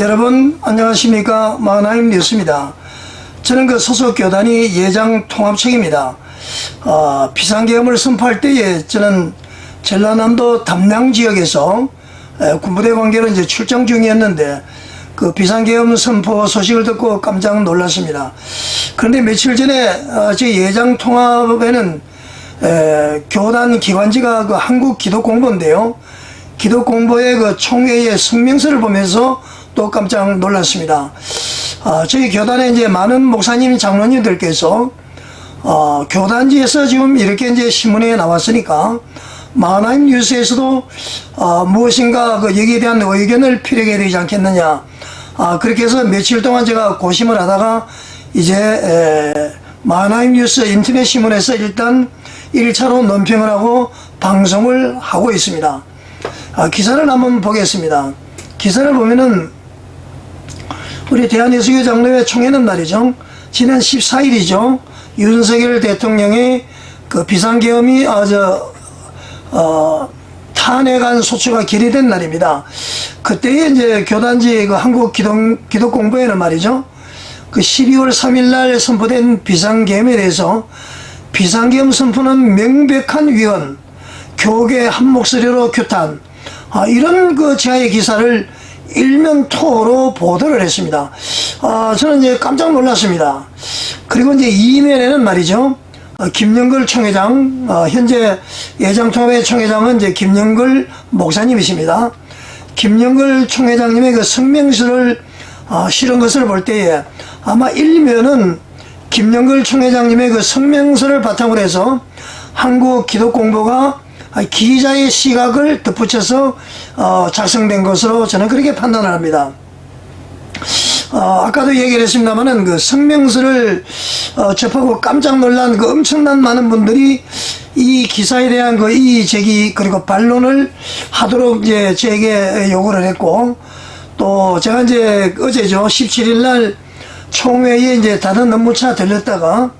여러분 안녕하십니까 마나임 뉴스입니다. 저는 그 소속 교단이 예장 통합책입니다. 어, 비상계엄을 선포할 때에 저는 전라남도 담양 지역에서 에, 군부대 관계로 이제 출장 중이었는데 그 비상계엄 선포 소식을 듣고 깜짝 놀랐습니다. 그런데 며칠 전에 어, 저희 예장 통합에는 에, 교단 기관지가 그 한국 기독공보인데요. 기독공보의 그 총회의 성명서를 보면서 또 깜짝 놀랐습니다. 아, 저희 교단에 이제 많은 목사님, 장로님들께서 어, 교단지에서 지금 이렇게 이제 신문에 나왔으니까 마나임 뉴스에서도 어, 무엇인가 그 여기에 대한 의견을 필요하게 되지 않겠느냐. 아, 그렇게 해서 며칠 동안 제가 고심을 하다가 이제 에, 마나임 뉴스 인터넷 신문에서 일단 1차로 논평을 하고 방송을 하고 있습니다. 아, 기사를 한번 보겠습니다. 기사를 보면은 우리 대한예수교 장로회 총회는 말이죠. 지난 14일이죠. 윤석열 대통령의 그 비상계엄이 아저 어, 탄핵안 소추가 결의된 날입니다. 그때에 이제 교단지 그 한국 기독 기독 공부에는 말이죠. 그 12월 3일 날 선포된 비상계엄에 대해서 비상계엄 선포는 명백한 위헌, 교계 한 목소리로 규탄, 아, 이런 그 제아의 기사를 일면 토로 보도를 했습니다. 아, 저는 이제 깜짝 놀랐습니다. 그리고 이제 이면에는 말이죠. 어, 김영걸 총회장, 어, 현재 예장통합회 총회장은 이제 김영걸 목사님이십니다. 김영걸 총회장님의 그 성명서를 어, 실은 것을 볼 때에 아마 일면은 김영걸 총회장님의 그 성명서를 바탕으로 해서 한국 기독공보가 기자의 시각을 덧붙여서 어, 작성된 것으로 저는 그렇게 판단을 합니다. 어, 아까도 얘기를 했습니다만은 그 성명서를 어, 접하고 깜짝 놀란 그 엄청난 많은 분들이 이 기사에 대한 그 이의 제기 그리고 반론을 하도록 이제 제게 요구를 했고 또 제가 이제 어제죠 17일 날 총회에 이제 다른 업무차 들렸다가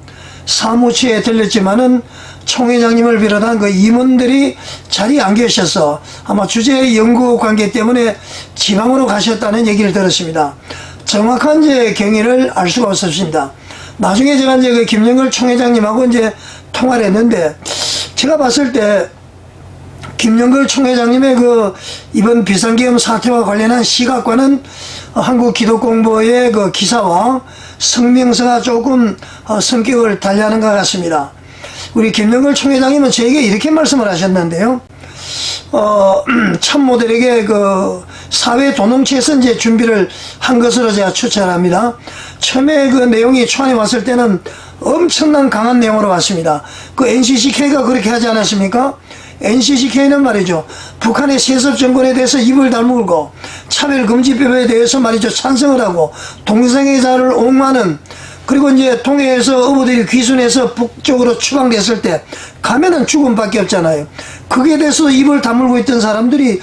사무처에 들렸지만은 총 회장님을 비롯한 그 임원들이 자리에 안 계셔서 아마 주제 연구 관계 때문에 지방으로 가셨다는 얘기를 들었습니다. 정확한 이제 경위를 알 수가 없었습니다. 나중에 제가 이제 그 김영걸 총회장님하고 이제 통화를 했는데 제가 봤을 때 김영걸 총회장님의 그 이번 비상계엄 사태와 관련한 시각과는 한국 기독공보의 그 기사와 성명서가 조금 어, 성격을 달리하는 것 같습니다. 우리 김영걸 총회장님은 저에게 이렇게 말씀을 하셨는데요. 어, 참모들에게 그 사회 도농체에서 이제 준비를 한 것으로 제가 추천합니다. 처음에 그 내용이 초안에 왔을 때는 엄청난 강한 내용으로 왔습니다. 그 NCCK가 그렇게 하지 않았습니까? NCCK는 말이죠. 북한의 세습 정권에 대해서 입을 다물고 차별금지법에 대해서 말이죠. 찬성을 하고 동성애자를 옹호하는 그리고 이제 통해에서 어부들이 귀순해서 북쪽으로 추방됐을 때 가면은 죽음밖에 없잖아요. 그게 대해서 입을 다물고 있던 사람들이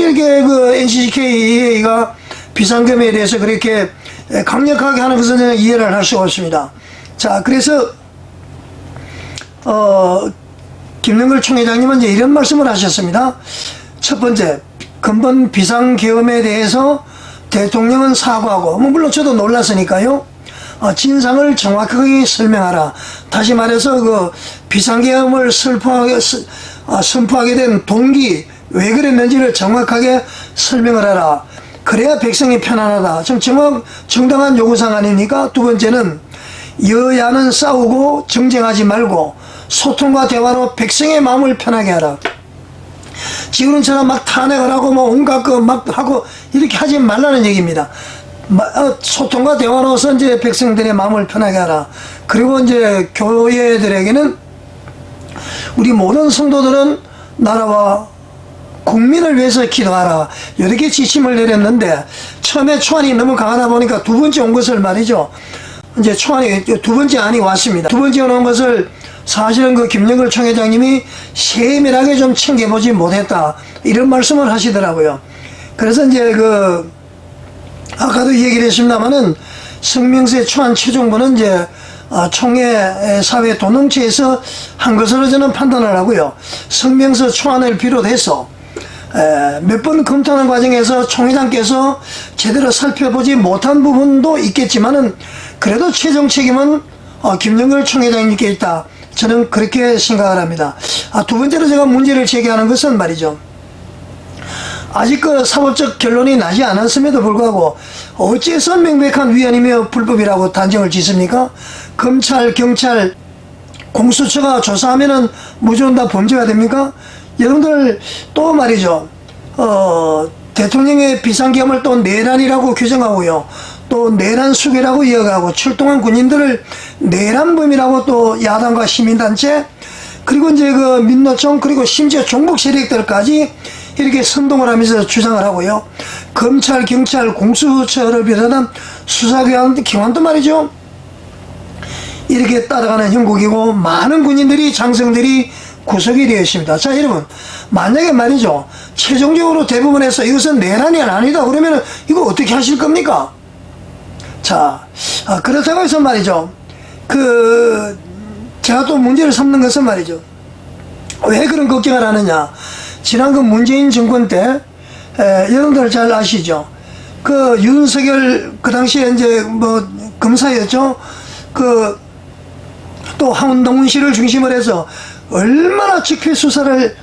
이렇게 그 NCCK가 비상금에 대해서 그렇게 강력하게 하는 것은 이해를 할 수가 없습니다. 자, 그래서 어 김영걸 총회장님은 이제 이런 말씀을 하셨습니다. 첫 번째, 근본 비상계엄에 대해서 대통령은 사과하고, 뭐 물론 저도 놀랐으니까요. 어, 진상을 정확하게 설명하라. 다시 말해서 그 비상계엄을 아, 선포하게 된 동기, 왜 그랬는지를 정확하게 설명을 하라. 그래야 백성이 편안하다. 좀 정확, 정당한 요구사항 아닙니까? 두 번째는 여야는 싸우고 정쟁하지 말고 소통과 대화로 백성의 마음을 편하게 하라. 지금처럼 막 탄핵을 하고 뭐 온갖 거막 하고 이렇게 하지 말라는 얘기입니다. 마- 어, 소통과 대화로서 이제 백성들의 마음을 편하게 하라. 그리고 이제 교회들에게는 우리 모든 성도들은 나라와 국민을 위해서 기도하라. 이렇게 지침을 내렸는데 처음에 초안이 너무 강하다 보니까 두 번째 온 것을 말이죠. 이제 초안이 두 번째 안이 왔습니다. 두 번째 온 것을 사실은 그 김영걸 총회장님이 세밀하게 좀 챙겨보지 못했다. 이런 말씀을 하시더라고요. 그래서 이제 그 아까도 얘기를 했습니다만은 성명서의 초안 최종본은 이제 어, 총회 사회 도농체에서 한 것으로 저는 판단을 하고요. 성명서 초안을 비롯해서 몇 번 검토하는 과정에서 총회장께서 제대로 살펴보지 못한 부분도 있겠지만은 그래도 최종 책임은 어, 김정일 총회장님께 있다. 저는 그렇게 생각을 합니다. 아, 두 번째로 제가 문제를 제기하는 것은 말이죠. 아직 그 사법적 결론이 나지 않았음에도 불구하고 어째서 명백한 위헌이며 불법이라고 단정을 짓습니까? 검찰, 경찰, 공수처가 조사하면은 무조건 다 범죄가 됩니까? 여러분들 또 말이죠. 어, 대통령의 비상계엄을 또 내란이라고 규정하고요. 또 내란 수괴라고 이어가고 출동한 군인들을 내란범이라고 또 야당과 시민단체 그리고 이제 그 민노총 그리고 심지어 종북 세력들까지 이렇게 선동을 하면서 주장을 하고요. 검찰, 경찰, 공수처를 비롯한 수사기관, 기관도 말이죠. 이렇게 따라가는 형국이고 많은 군인들이 장성들이 구속이 되어 있습니다. 자 여러분 만약에 말이죠 최종적으로 대부분에서 이것은 내란이 아니다 그러면 이거 어떻게 하실 겁니까? 자 아, 그렇다고 해서 말이죠 그 제가 또 문제를 삼는 것은 말이죠 왜 그런 걱정을 하느냐 지난 그 문재인 정권 때 에, 여러분들 잘 아시죠 그 윤석열 그 당시에 이제 뭐 검사였죠 그또 황운동훈 씨를 중심으로 해서 얼마나 직필 수사를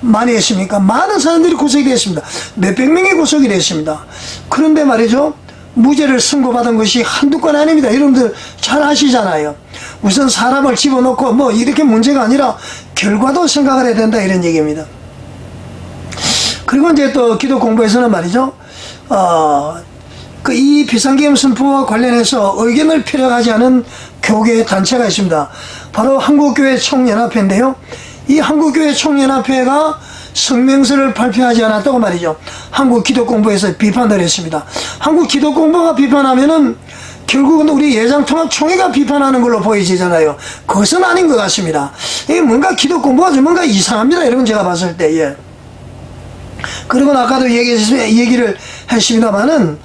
많이 했습니까? 많은 사람들이 구속이 됐습니다. 몇백 명이 구속이 됐습니다. 그런데 말이죠. 무죄를 선고받은 것이 한두 건 아닙니다. 여러분들 잘 아시잖아요. 우선 사람을 집어넣고 뭐 이렇게 문제가 아니라 결과도 생각을 해야 된다 이런 얘기입니다. 그리고 이제 또 기도 공부에서는 말이죠. 어, 그 이 비상계엄 선포와 관련해서 의견을 필요하지 않은 교계 단체가 있습니다. 바로 한국교회 총연합회인데요. 이 한국교회 총연합회가 성명서를 발표하지 않았다고 말이죠. 한국기독공부에서 비판을 했습니다. 한국기독공부가 비판하면은 결국은 우리 예장통합총회가 비판하는 걸로 보이지잖아요. 그것은 아닌 것 같습니다. 이게 뭔가 기독공부가 좀 뭔가 이상합니다. 여러분 제가 봤을 때. 예. 그리고 아까도 얘기했, 얘기를 했습니다만은,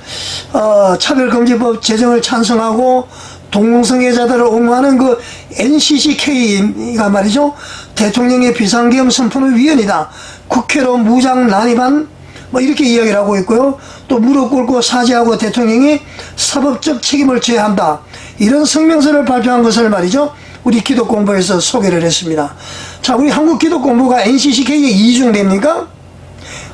어, 차별금지법 제정을 찬성하고, 동성애자들을 옹호하는 그 NCCK가 말이죠. 대통령의 비상계엄 선포는 위헌이다. 국회로 무장 난입한 뭐 이렇게 이야기를 하고 있고요. 또 무릎 꿇고 사죄하고 대통령이 사법적 책임을 져야 한다. 이런 성명서를 발표한 것을 말이죠. 우리 기독 공부에서 소개를 했습니다. 자, 우리 한국 기독 공부가 NCCK에 이중됩니까?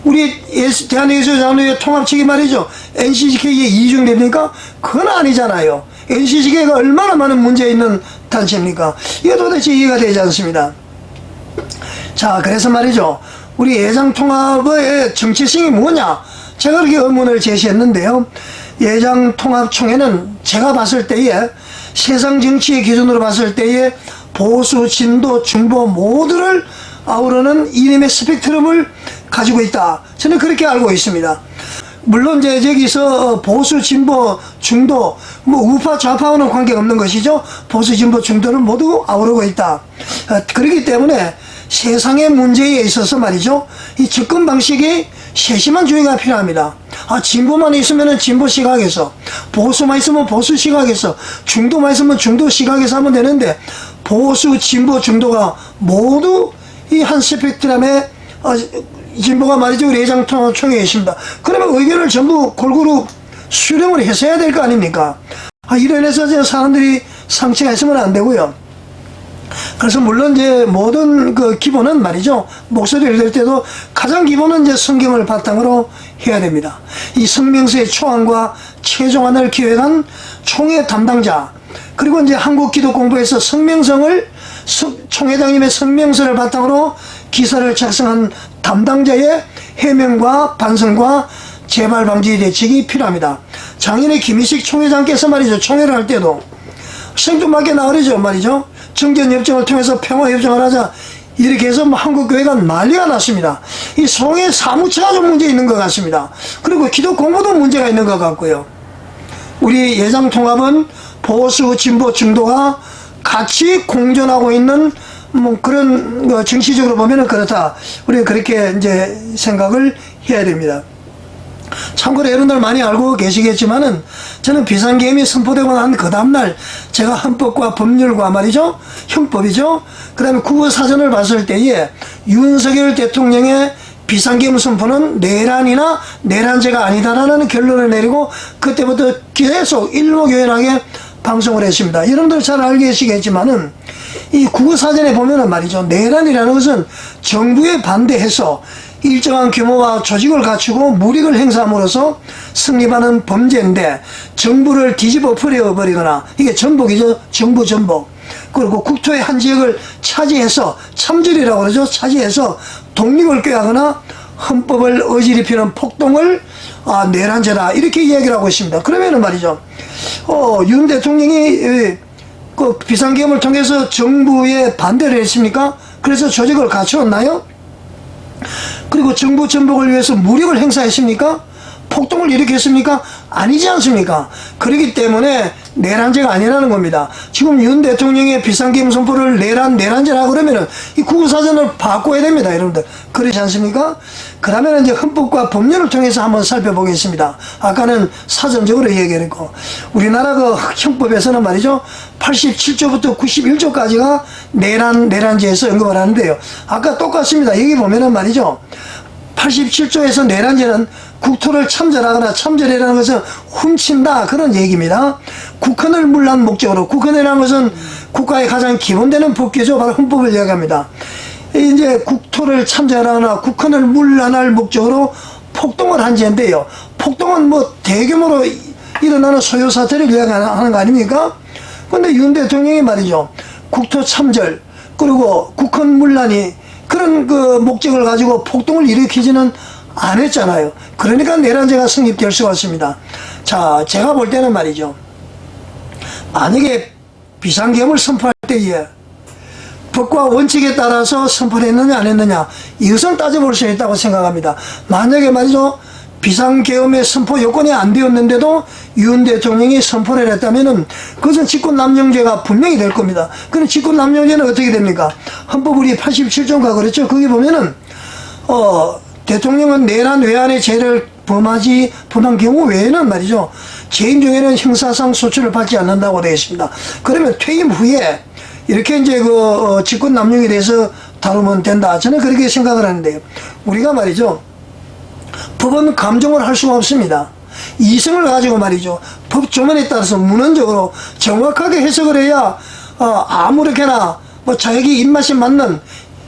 우리 예수- 대한예수장로회 통합 측이 말이죠. NCCK에 이중됩니까? 그건 아니잖아요. NCCK가 얼마나 많은 문제 있는 단체입니까? 이거 도대체 이해가 되지 않습니다. 자, 그래서 말이죠. 우리 예장통합의 정체성이 뭐냐? 제가 그렇게 의문을 제시했는데요. 예장통합총회는 제가 봤을 때에 세상 정치의 기준으로 봤을 때에 보수, 진보, 중보 모두를 아우르는 이름의 스펙트럼을 가지고 있다. 저는 그렇게 알고 있습니다. 물론 이제 여기서 보수, 진보, 중도, 뭐 우파, 좌파와는 관계가 없는 것이죠. 보수, 진보, 중도를 모두 아우르고 있다. 어, 그렇기 때문에 세상의 문제에 있어서 말이죠. 이 접근 방식이 세심한 주의가 필요합니다. 아, 진보만 있으면 진보 시각에서, 보수만 있으면 보수 시각에서, 중도만 있으면 중도 시각에서 하면 되는데, 보수, 진보, 중도가 모두 이 한 스펙트럼에 어, 진보가 말이죠. 우리 예장통합총회에 있습니다. 그러면 의견을 전부 골고루 수렴을 해서야 될 거 아닙니까? 아, 이래서 이제 사람들이 상처가 있으면 안 되고요. 그래서 물론 이제 모든 그 기본은 말이죠. 목소리를 낼 때도 가장 기본은 이제 성경을 바탕으로 해야 됩니다. 이 성명서의 초안과 최종안을 기획한 총회 담당자 그리고 이제 한국기도공부에서 성명성을 성- 총회장님의 성명서를 바탕으로 기사를 작성한 담당자의 해명과 반성과 재발 방지 대책이 필요합니다. 작년에 김희식 총회장께서 말이죠. 총회를 할 때도 생뚱맞게 나오죠 말이죠. 정전협정을 통해서 평화협정을 하자 이렇게 해서 뭐 한국교회가 난리가 났습니다. 이 송해 사무처가 좀 문제 있는 것 같습니다. 그리고 기도 공부도 문제가 있는 것 같고요. 우리 예장 통합은 보수, 진보, 중도가 같이 공존하고 있는 뭐 그런 거 정치적으로 보면은 그렇다. 우리가 그렇게 이제 생각을 해야 됩니다. 참고로 여러분들 많이 알고 계시겠지만은 저는 비상계엄이 선포되고 난 그 다음날 제가 헌법과 법률과 말이죠 형법이죠 그 다음에 국어사전을 봤을 때에 윤석열 대통령의 비상계엄 선포는 내란이나 내란죄가 아니다라는 결론을 내리고 그때부터 계속 일목요연하게 방송을 했습니다. 여러분들 잘 알겠시겠지만은 이 국어사전에 보면은 말이죠. 내란이라는 것은 정부에 반대해서 일정한 규모와 조직을 갖추고 무력을 행사함으로써 승리하는 범죄인데 정부를 뒤집어 버려버리거나 이게 전복이죠. 정부 전복. 그리고 국토의 한 지역을 차지해서 참전이라고 그러죠. 차지해서 독립을 꾀하거나 헌법을 어지럽히는 폭동을 아, 내란죄다 이렇게 이야기를 하고 있습니다. 그러면은 말이죠. 어, 윤 대통령이 에, 그 비상계엄을 통해서 정부에 반대를 했습니까? 그래서 조직을 갖추었나요? 그리고 정부 전복을 위해서 무력을 행사했습니까? 폭동을 일으켰습니까? 아니지 않습니까? 그렇기 때문에 내란죄가 아니라는 겁니다. 지금 윤 대통령의 비상계엄 선포를 내란, 내란죄라 그러면은 이 국어사전을 바꿔야 됩니다, 여러분들. 그렇지 않습니까? 그러면 이제 헌법과 법률을 통해서 한번 살펴보겠습니다. 아까는 사전적으로 얘기했고, 우리나라 그 형법에서는 말이죠, 87조부터 91조까지가 내란, 내란죄에서 언급을 하는데요. 아까 똑같습니다. 여기 보면은 말이죠. 87조에서 내란죄는 국토를 참전하거나 참전이라는 것은 훔친다 그런 얘기입니다. 국헌을 물란 목적으로 국헌이라는 것은 국가의 가장 기본되는 법규죠. 바로 헌법을 이야기합니다. 이제 국토를 참전하거나 국헌을 물란할 목적으로 폭동을 한 죄인데요. 폭동은 뭐 대규모로 일어나는 소요 사태를 이야기하는 거 아닙니까? 근데 윤 대통령이 말이죠. 국토 참절 그리고 국헌 문란이 그런 그 목적을 가지고 폭동을 일으키지는 안 했잖아요. 그러니까 내란죄가 성립될 수가 있습니다. 자, 제가 볼 때는 말이죠. 만약에 비상계엄을 선포할 때에 법과 원칙에 따라서 선포를 했느냐 안 했느냐 이것은 따져볼 수 있다고 생각합니다. 만약에 말이죠. 비상계엄의 선포 요건이 안 되었는데도 윤 대통령이 선포를 했다면은 그것은 직권남용죄가 분명히 될 겁니다. 그럼 직권남용죄는 어떻게 됩니까? 헌법 우리 87조인가 그랬죠? 거기 보면은 어 대통령은 내란 외환의 죄를 범하지 범한 경우 외에는 말이죠. 죄인 중에는 형사상 소출을 받지 않는다고 되어 있습니다. 그러면 퇴임 후에 이렇게 이제 그 어, 직권 남용에 대해서 다루면 된다. 저는 그렇게 생각을 하는데요. 우리가 말이죠. 법은 감정을 할 수가 없습니다. 이성을 가지고 말이죠. 법 조문에 따라서 문헌적으로 정확하게 해석을 해야 어, 아무렇게나 뭐 자기 입맛에 맞는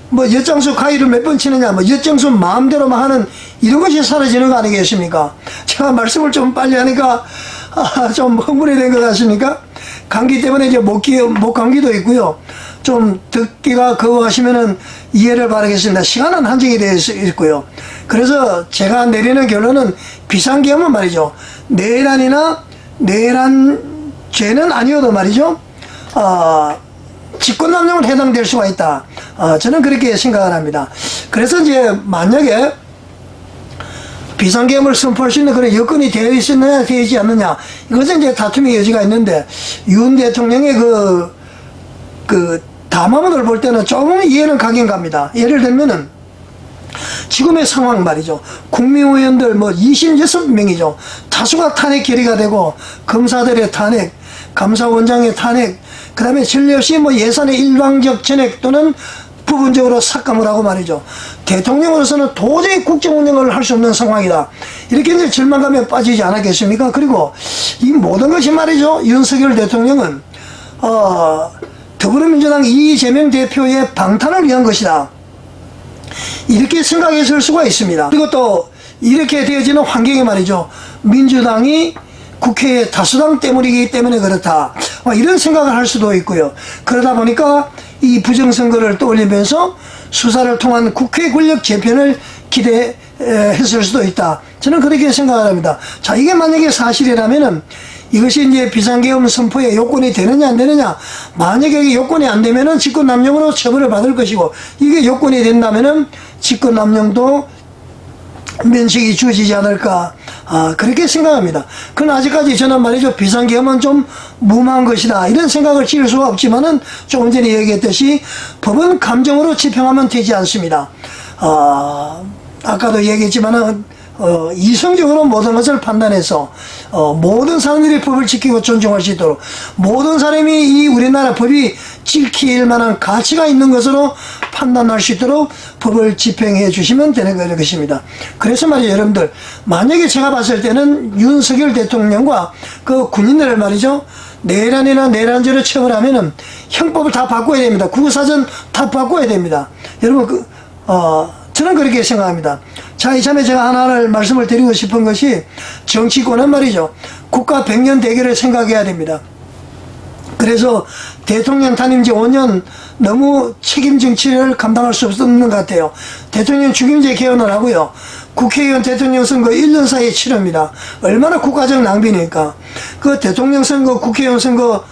뭐 엿장수 가위를 몇 번 치느냐 뭐 엿장수 마음대로만 하는 이런 것이 사라지는 거 아니겠습니까? 제가 말씀을 좀 빨리 하니까 아, 좀 흥분이 된 것 같습니까? 감기 때문에 이제 목기 목 감기도 있고요. 좀 듣기가 그거 하시면은 이해를 바라겠습니다. 시간은 한정이 되어 있- 있고요. 그래서 제가 내리는 결론은 비상계엄은 말이죠. 내란이나 내란 죄는 아니어도 말이죠. 어, 직권남용을 해당될 수가 있다. 어, 저는 그렇게 생각을 합니다. 그래서 이제 만약에 비상계엄을 선포할 수 있는 그런 여건이 되어 있느냐, 되어 있지 않느냐. 이것은 이제 다툼의 여지가 있는데, 윤 대통령의 그, 그, 담화문을 볼 때는 조금 이해는 가긴 갑니다. 예를 들면은, 지금의 상황 말이죠. 국민의원들 뭐 26명이죠. 다수가 탄핵 결의가 되고, 검사들의 탄핵, 감사원장의 탄핵, 그 다음에 없이 뭐 예산의 일방적 전액 또는 부분적으로 삭감을 하고 말이죠. 대통령으로서는 도저히 국정 운영을 할 수 없는 상황이다. 이렇게 이제 절망감에 빠지지 않았겠습니까? 그리고 이 모든 것이 말이죠. 윤석열 대통령은, 어, 더불어민주당 이재명 대표의 방탄을 위한 것이다. 이렇게 생각했을 수가 있습니다. 그리고 또 이렇게 되어지는 환경이 말이죠. 민주당이 국회의 다수당 때문이기 때문에 그렇다. 뭐 이런 생각을 할 수도 있고요. 그러다 보니까 이 부정선거를 떠올리면서 수사를 통한 국회 권력 재편을 기대했을 수도 있다. 저는 그렇게 생각을 합니다. 자, 이게 만약에 사실이라면은 이것이 이제 비상계엄 선포의 요건이 되느냐 안 되느냐 만약에 요건이 안 되면은 직권남용으로 처벌을 받을 것이고 이게 요건이 된다면은 직권남용도 면책이 주어지지 않을까 아, 그렇게 생각합니다. 그러나 아직까지 저는 말이죠 비상계엄은 좀 무모한 것이다 이런 생각을 지을 수가 없지만은 조금 전에 얘기했듯이 법은 감정으로 집행하면 되지 않습니다. 아, 아까도 얘기했지만은 어, 이성적으로 모든 것을 판단해서 어, 모든 사람들이 법을 지키고 존중할 수 있도록 모든 사람이 이 우리나라 법이 지킬 만한 가치가 있는 것으로 판단할 수 있도록 법을 집행해 주시면 되는 것입니다. 그래서 말이죠, 여러분들. 만약에 제가 봤을 때는 윤석열 대통령과 그 군인들을 말이죠, 내란이나 내란죄로 처벌하면은 형법을 다 바꿔야 됩니다. 국어사전 다 바꿔야 됩니다. 여러분, 그, 어, 저는 그렇게 생각합니다. 자, 이참에 제가 하나를 말씀을 드리고 싶은 것이 정치권은 말이죠. 국가 백년 대계를 생각해야 됩니다. 그래서 대통령 탄임 지 5년 너무 책임 정치를 감당할 수 없는 것 같아요. 대통령 죽임제 개헌을 하고요. 국회의원 대통령 선거 1년 사이에 치릅니다. 얼마나 국가적 낭비니까. 그 대통령 선거, 국회의원 선거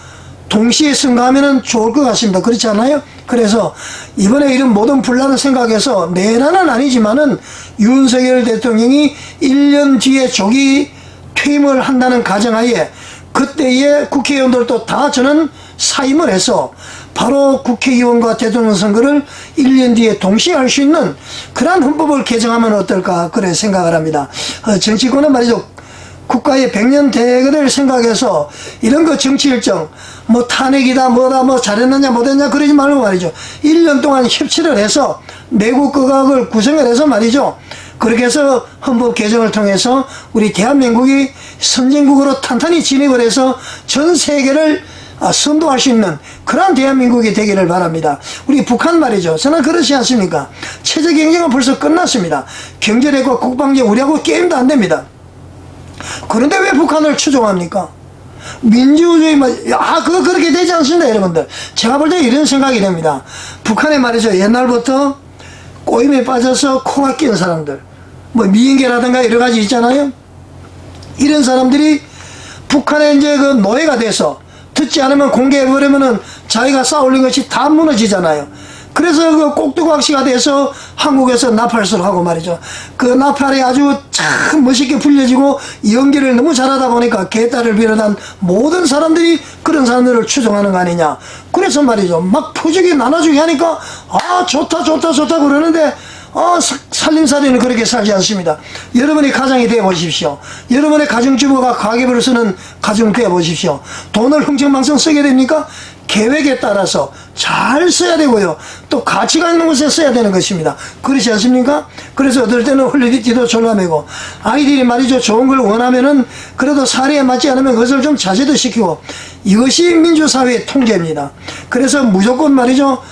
동시에 선거하면은 좋을 것 같습니다. 그렇지 않아요? 그래서 이번에 이런 모든 분란을 생각해서 내란은 아니지만은 윤석열 대통령이 1년 뒤에 조기 퇴임을 한다는 가정하에 그때의 국회의원들도 다 저는 사임을 해서 바로 국회의원과 대통령 선거를 1년 뒤에 동시에 할 수 있는 그러한 헌법을 개정하면 어떨까 그래 생각을 합니다. 어, 정치권은 말이죠. 국가의 백년 대계를 생각해서 이런 거 정치 일정 뭐 탄핵이다 뭐다 뭐 잘했느냐 못했냐 그러지 말고 말이죠. 1년 동안 협치를 해서 내국 국악을 구성을 해서 말이죠. 그렇게 해서 헌법 개정을 통해서 우리 대한민국이 선진국으로 탄탄히 진입을 해서 전 세계를 아, 선도할 수 있는 그러한 대한민국이 되기를 바랍니다. 우리 북한 말이죠. 저는 그렇지 않습니까? 체제 경쟁은 벌써 끝났습니다. 경제력과 국방력 우리하고 게임도 안 됩니다. 그런데 왜 북한을 추종합니까? 민주주의, 뭐, 아, 그거 그렇게 되지 않습니다, 여러분들. 제가 볼 때 이런 생각이 됩니다. 북한에 말이죠. 옛날부터 꼬임에 빠져서 코가 낀 사람들. 뭐, 미인계라든가 여러 가지 있잖아요. 이런 사람들이 북한에 이제 그 노예가 돼서 듣지 않으면 공개해버리면은 자기가 쌓아올린 것이 다 무너지잖아요. 그래서 그 꼭두각시가 돼서 한국에서 나팔수를 하고 말이죠. 그 나팔이 아주 참 멋있게 불려지고 연기를 너무 잘하다 보니까 개딸을 비롯한 모든 사람들이 그런 사람들을 추종하는 거 아니냐. 그래서 말이죠. 막 표적이 나눠주게 하니까 아, 좋다, 좋다, 좋다 그러는데 어, 사- 살림살이는 그렇게 살지 않습니다. 여러분이 가장이 되어 보십시오. 여러분의 가정주부가 가계부를 쓰는 가정 되어 보십시오. 돈을 흥청망청 쓰게 됩니까? 계획에 따라서 잘 써야 되고요. 또 가치가 있는 곳에 써야 되는 것입니다. 그렇지 않습니까? 그래서 어떨 때는 홀리디티도 졸라매고 아이들이 말이죠. 좋은 걸 원하면은 그래도 사례에 맞지 않으면 그것을 좀 자제도 시키고 이것이 민주사회의 통제입니다. 그래서 무조건 말이죠.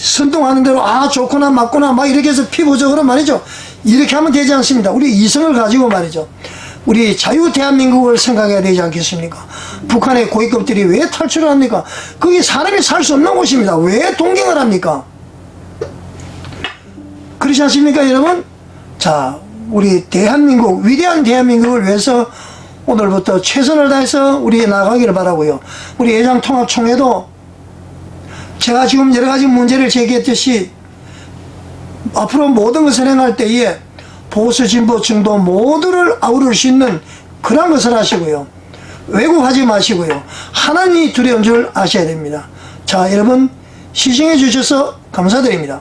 선동하는 대로 아 좋구나 맞구나 막 이렇게 해서 피부적으로 말이죠. 이렇게 하면 되지 않습니다. 우리 이성을 가지고 말이죠. 우리 자유 대한민국을 생각해야 되지 않겠습니까? 북한의 고위급들이 왜 탈출을 합니까? 거기 사람이 살 수 없는 곳입니다. 왜 동경을 합니까? 그렇지 않습니까 여러분? 자 우리 대한민국 위대한 대한민국을 위해서 오늘부터 최선을 다해서 우리 나가기를 바라고요. 우리 예장통합총회도 제가 지금 여러 가지 문제를 제기했듯이 앞으로 모든 것을 행할 때에 보수 진보 중도 모두를 아우를 수 있는 그런 것을 하시고요. 왜곡하지 마시고요. 하나님이 두려운 줄 아셔야 됩니다. 자, 여러분 시청해 주셔서 감사드립니다.